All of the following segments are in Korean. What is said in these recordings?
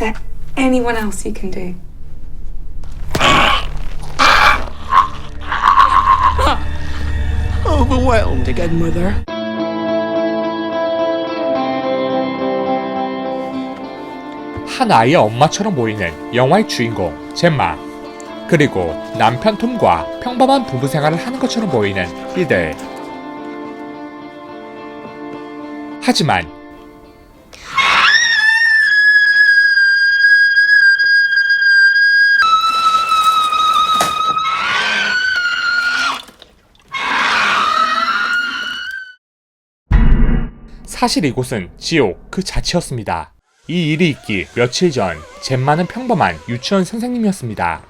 there anyone else you can do? Overwhelmed again, Mother. 한 아이의 엄마처럼 보이는 영화의 주인공 젬마 그리고 남편 톰과 평범한 부부 생활을 하는 것처럼 보이는 이들 하지만 사실 이곳은 지옥 그 자체였습니다. 이 일이 있기 며칠 전 젬마는 평범한 유치원 선생님이었습니다.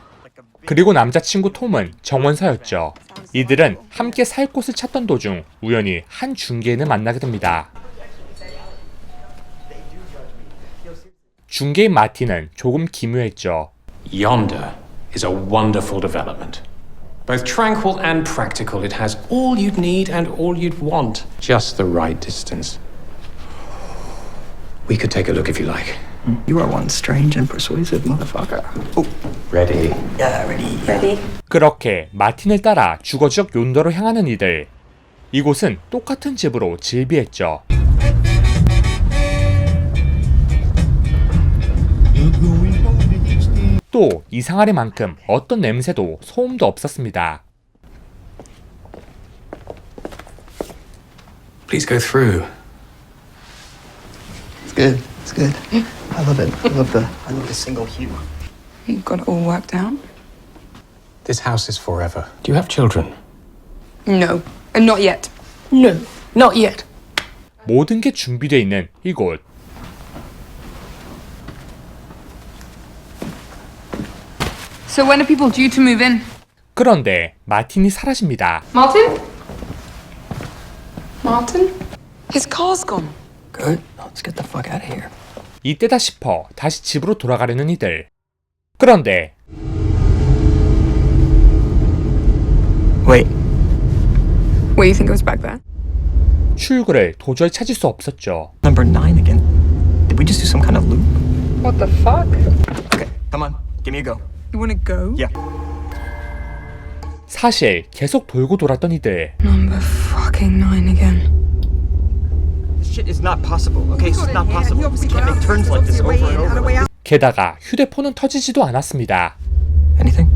그리고 남자친구 톰은 정원사였죠. 이들은 함께 살 곳을 찾던 도중 우연히 한 중개인을 만나게 됩니다. 중개인 마틴은 조금 기묘했죠. Yonder is a wonderful development. Both tranquil and practical, it has all you'd need and all you'd want. Just the right distance. We could take a look if you like. You are one strange and persuasive motherfucker. Oh, Ready? yeah, ready. Ready? 그렇게 마틴을 따라 주거 지역 용도로 향하는 이들. 이곳은 똑같은 집으로 질비했죠. 또 이상하리만큼 어떤 냄새도 소음도 없었습니다. Please go through. It's good. It's good. I love it. I love the. I love the single hue. You've got it all worked out? This house is forever. Do you have children? No, and not yet. No, not yet. 모든 게 준비되어 있는 이곳. So when are people due to move in? 그런데 마틴이 사라집니다. Martin? Martin? His car's gone. Good. Let's get the fuck out of here. 이때다 싶어 다시 집으로 돌아가려는 이들. 그런데 Wait. What, you think it was back there? 출구를 도저히 찾을 수 없었죠. Number nine again. Did we just do some kind of loop? What the fuck? Okay, come on. Give me a go. You wanna go? Yeah. 사실 계속 돌고 돌았던 이들. Number fucking nine again. Shit is not possible. Okay, it's not possible. We can't make turns like this over and over. 게다가 휴대폰은 터지지도 않았습니다. Anything?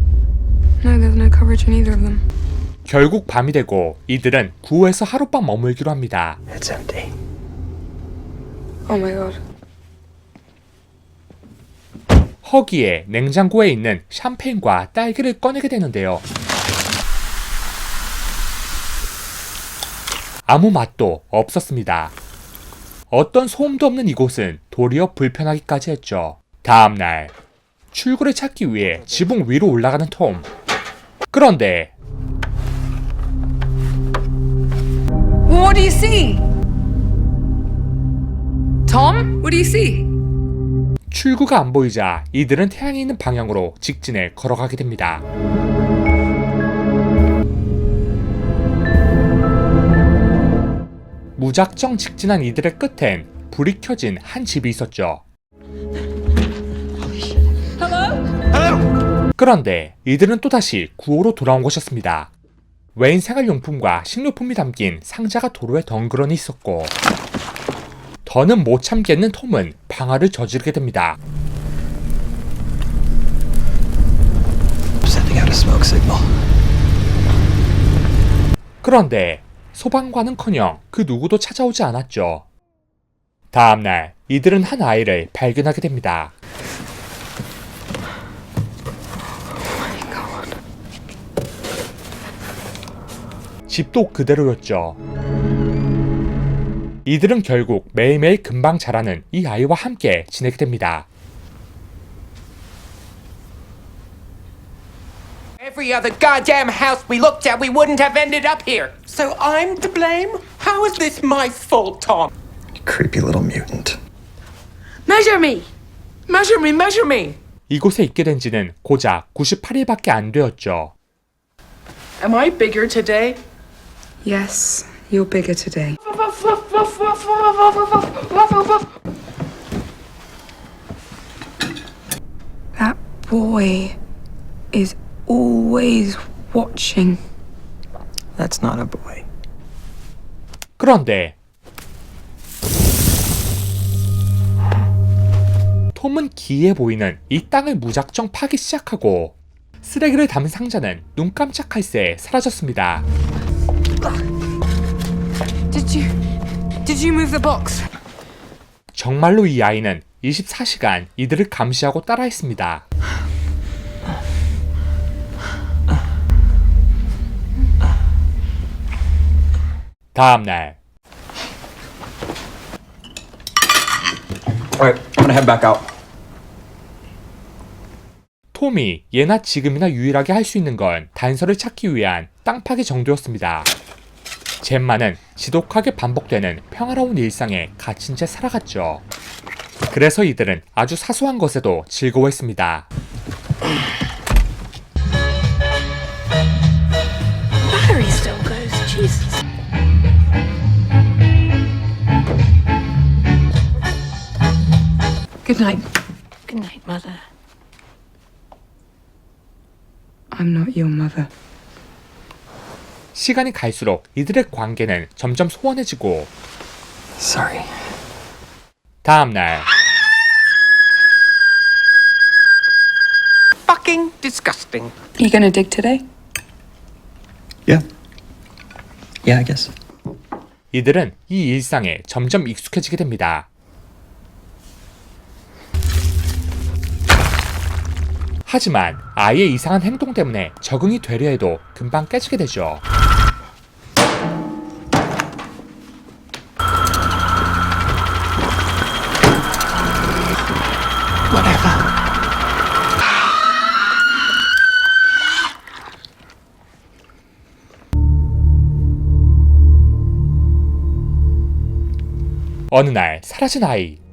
No, there's no coverage in either of them. 결국 밤이 되고 이들은 구호에서 하룻밤 머물기로 합니다. It's empty. Oh my god. 허기에 냉장고에 있는 샴페인과 딸기를 꺼내게 되는데요. 아무 맛도 없었습니다. 어떤 소음도 없는 이곳은 도리어 불편하기까지 했죠. 다음 날 출구를 찾기 위해 지붕 위로 올라가는 톰. 그런데 What do you see? Tom? What do you see? 출구가 안 보이자 이들은 태양이 있는 방향으로 직진해 걸어가게 됩니다. 무작정 직진한 이들의 끝엔 불이 켜진 한 집이 있었죠. 그런데 이들은 또다시 구호로 돌아온 것이었습니다. 외인 생활용품과 식료품이 담긴 상자가 도로에 덩그러니 있었고 더는 못 참겠는 톰은 방화를 저지르게 됩니다. 그런데 소방관은커녕 그 누구도 찾아오지 않았죠. 다음 날 이들은 한 아이를 발견하게 됩니다. 집도 그대로였죠. 이들은 결국 매일매일 금방 자라는 이 아이와 함께 지내게 됩니다. Every other goddamn house we looked at, we wouldn't have ended up here. So I'm to blame? How is this my fault, Tom? Creepy little mutant. Measure me! Measure me, measure me! 이곳에 있게 된 지는 고작 98일밖에 안 되었죠. Am I bigger today? Yes, you're bigger today. boy is always watching. That's not a boy. 그런데 톰은 기이해 보이는 이 땅을 무작정 파기 시작하고 쓰레기를 담은 상자는 눈 깜짝할 새에 사라졌습니다. Did you. Did you move the box? 정말로 이 아이는 24시간 이들을 감시하고 따라했습니다. 다음날 Alright, I'm gonna head back out. 톰이 예나 지금이나 유일하게 할 수 있는 건 단서를 찾기 위한 땅 파기 정도였습니다. 젬마는 지독하게 반복되는 평화로운 일상에 갇힌 채 살아갔죠. 그래서 이들은 아주 사소한 것에도 즐거워했습니다. Good night. Good night, Mother. I'm not your mother. 시간이 갈수록 이들의 관계는 점점 소원해지고 Sorry. 다음 날 Fucking disgusting. You gonna dig today? Yeah. Yeah, I guess. 이들은 이 일상에 점점 익숙해지게 됩니다. 하지만 아이의 이상한 행동 때문에 적응이 되려 해도 금방 깨지게 되죠. 어느 날 사라진 아이.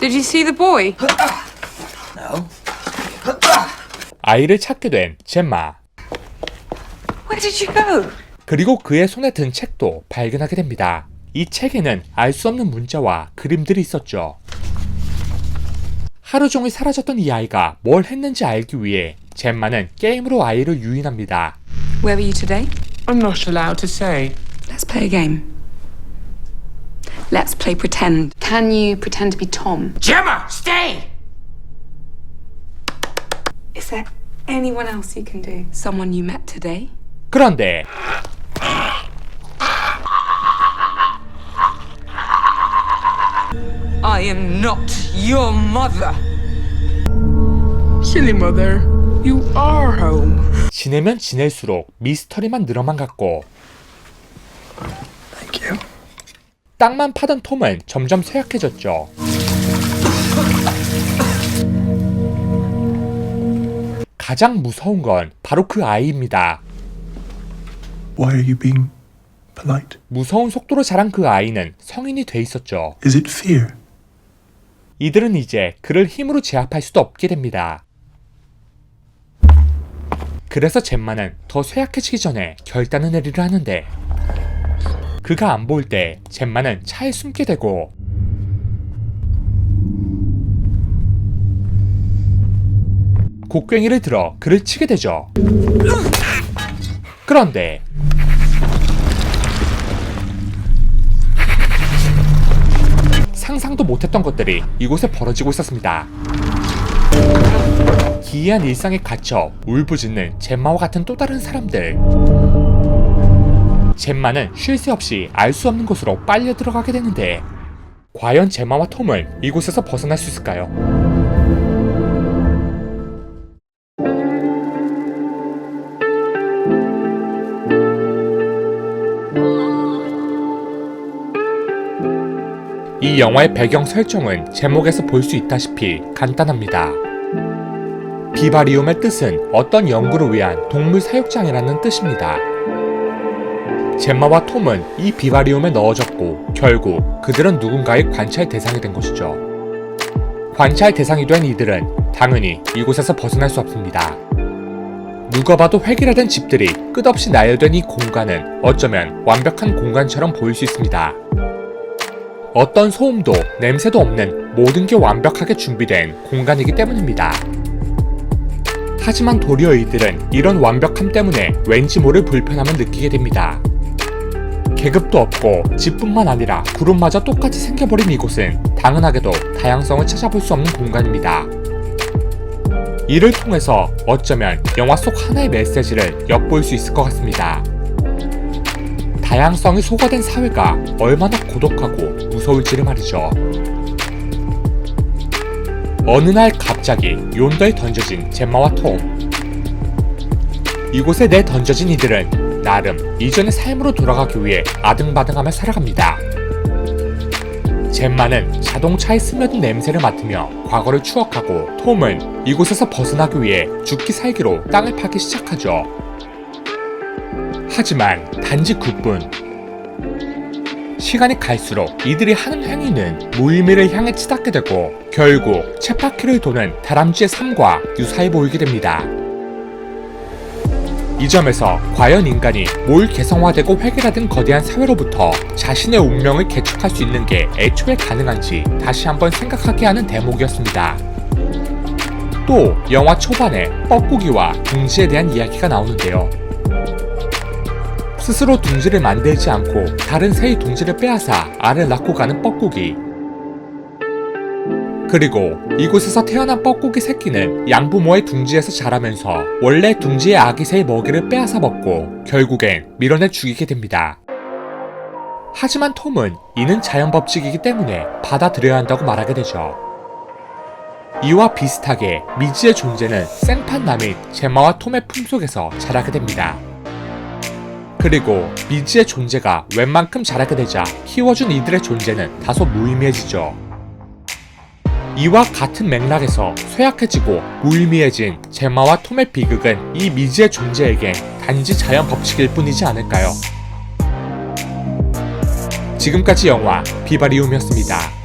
Did you see the boy? 아이를 찾게 된 젬마. Where did you go? 그리고 그의 손에 든 책도 발견하게 됩니다. 이 책에는 알 수 없는 문자와 그림들이 있었죠. 하루 종일 사라졌던 이 아이가 뭘 했는지 알기 위해 젬마는 게임으로 아이를 유인합니다. Where were you today? I'm not allowed to say. Let's play a game. Let's play pretend. Can you pretend to be Tom? Gemma, stay! Is there anyone else you can do? Someone you met today? 그런데 I am not your mother. Silly mother. You are home. 지내면 지낼수록 미스터리만 늘어만 갔고 땅만 파던 톰은 점점 쇠약해졌죠. 가장 무서운 건 바로 그 아이입니다. Why are you being polite? 무서운 속도로 자란 그 아이는 성인이 돼 있었죠. Is it fear? 이들은 이제 그를 힘으로 제압할 수도 없게 됩니다. 그래서 젬마는 더 쇠약해지기 전에 결단을 내리려 하는데 그가 안 보일 때 젬마는 차에 숨게 되고 곡괭이를 들어 그를 치게 되죠. 그런데 상상도 못했던 것들이 이곳에 벌어지고 있었습니다. 기이한 일상에 갇혀 울부짖는 젬마와 같은 또 다른 사람들. 젬마는 쉴 새 없이 알 수 없는 곳으로 빨려 들어가게 되는데 과연 젬마와 톰은 이곳에서 벗어날 수 있을까요? 이 영화의 배경 설정은 제목에서 볼 수 있다시피 간단합니다. 비바리움의 뜻은 어떤 연구를 위한 동물 사육장이라는 뜻입니다. 젬마와 톰은 이 비바리움에 넣어졌고 결국 그들은 누군가의 관찰 대상이 된 것이죠. 관찰 대상이 된 이들은 당연히 이곳에서 벗어날 수 없습니다. 누가 봐도 획일화된 집들이 끝없이 나열된 이 공간은 어쩌면 완벽한 공간처럼 보일 수 있습니다. 어떤 소음도 냄새도 없는 모든 게 완벽하게 준비된 공간이기 때문입니다. 하지만 도리어 이들은 이런 완벽함 때문에 왠지 모를 불편함을 느끼게 됩니다. 계급도 없고 집뿐만 아니라 구름마저 똑같이 생겨버린 이곳은 당연하게도 다양성을 찾아볼 수 없는 공간입니다. 이를 통해서 어쩌면 영화 속 하나의 메시지를 엿볼 수 있을 것 같습니다. 다양성이 소거된 사회가 얼마나 고독하고 무서울지를 말이죠. 어느 날 갑자기 용더에 던져진 젬마와 톰. 이곳에 내 던져진 이들은 나름 이전의 삶으로 돌아가기 위해 아등바등하며 살아갑니다. 젬마는 자동차에 스며든 냄새를 맡으며 과거를 추억하고 톰은 이곳에서 벗어나기 위해 죽기 살기로 땅을 파기 시작하죠. 하지만 단지 그뿐. 시간이 갈수록 이들이 하는 행위는 무의미를 향해 치닫게 되고 결국 쳇바퀴를 도는 다람쥐의 삶과 유사해 보이게 됩니다. 이 점에서 과연 인간이 뭘 개성화되고 획일화된 거대한 사회로부터 자신의 운명을 개척할 수 있는 게 애초에 가능한지 다시 한번 생각하게 하는 대목이었습니다. 또 영화 초반에 뻐꾸기와 둥지에 대한 이야기가 나오는데요. 스스로 둥지를 만들지 않고 다른 새의 둥지를 빼앗아 알을 낳고 가는 뻐꾸기. 그리고 이곳에서 태어난 뻐꾸기 새끼는 양부모의 둥지에서 자라면서 원래 둥지의 아기 새의 먹이를 빼앗아 먹고 결국엔 밀어내 죽이게 됩니다. 하지만 톰은 이는 자연 법칙이기 때문에 받아들여야 한다고 말하게 되죠. 이와 비슷하게 미지의 존재는 생판남인 제마와 톰의 품속에서 자라게 됩니다. 그리고 미지의 존재가 웬만큼 자라게 되자 키워준 이들의 존재는 다소 무의미해지죠. 이와 같은 맥락에서 쇠약해지고 무의미해진 제마와 톰의 비극은 이 미지의 존재에겐 단지 자연 법칙일 뿐이지 않을까요? 지금까지 영화 비바리움이었습니다.